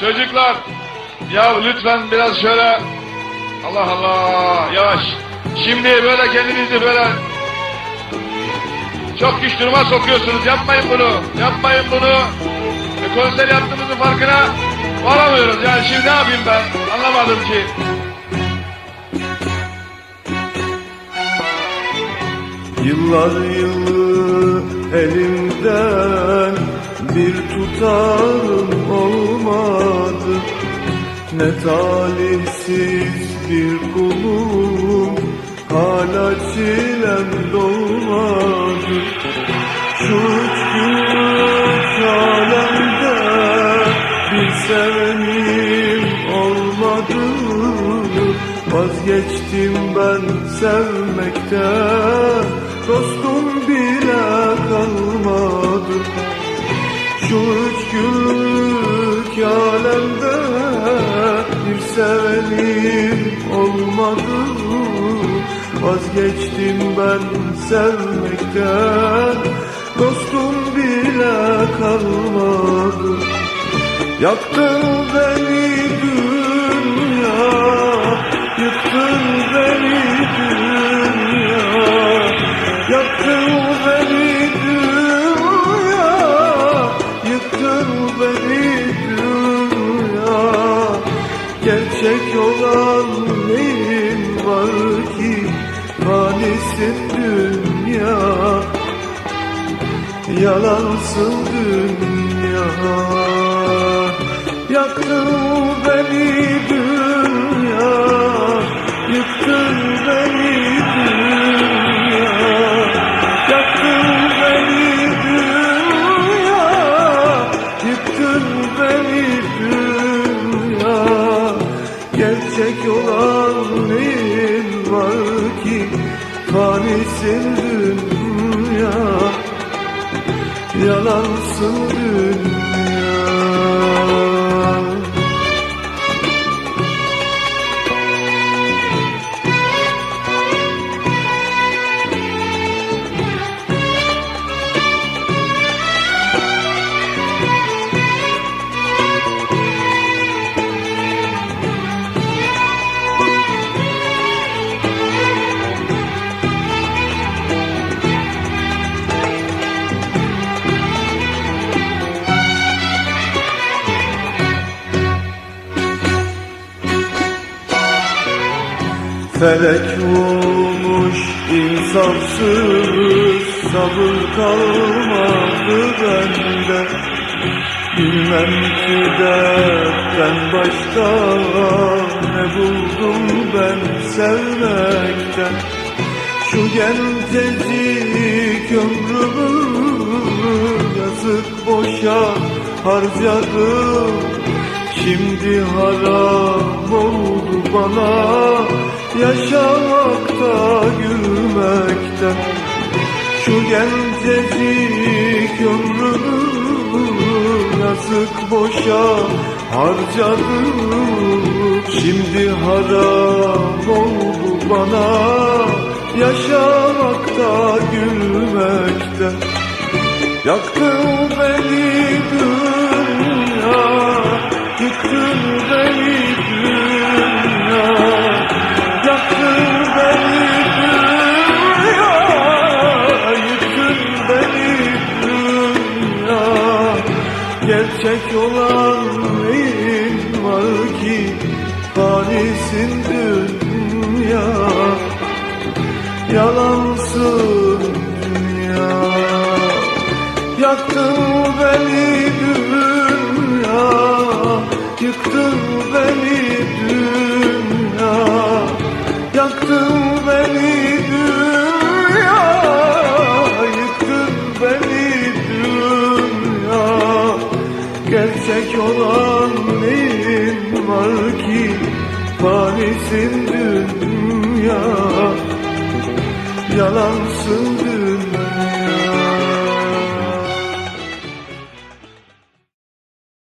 Çocuklar ya lütfen biraz şöyle Allah Allah yavaş. Şimdi böyle kendinizi böyle çok güç duruma sokuyorsunuz. Yapmayın bunu. Yapmayın bunu. E, konser yaptığımızın farkına varamıyoruz. Yani şimdi ne yapayım ben? Anlamadım ki. Yıllar yılı elimden bir tutarım olmadı Ne talihsiz bir kulum hala çilem dolmadı. Şu üç alemde bir sevenim olmadı. Vazgeçtim ben sevmekten Dostum bile kalmadı. Şu üç günlük alemde Bir sevenim olmadı. Vazgeçtim ben sevmekten. Dostum bile kalmadı. Yaktın beni Gerçek olan neyin var ki? Fanisin dünya. Yalansın dünya. Yaktın beni dünya Gerçek olan neyin var ki? Fanisin dünya Yalansın dünya Felek vurmuş insafsız Sabır kalmadı bende. Bilmem ki dertten başka Ne buldum ben sevmekten. Şu gencecik ömrümü Yazık boşa harcadım. Şimdi haram oldu bana yaşamakta gülmekten Şu gencecik ömrümü yazık boşa harcadım. Şimdi haram oldu bana. Yaşamakta gülmekten Yaktın beni dünya Gerçek olan neyin var ki? Fanisin dünya. Yalansın dünya. Yaktın beni dünya. Yıktın beni dünya Gerçek olan neyin var ki? Fanisin dünya Yalansın dünya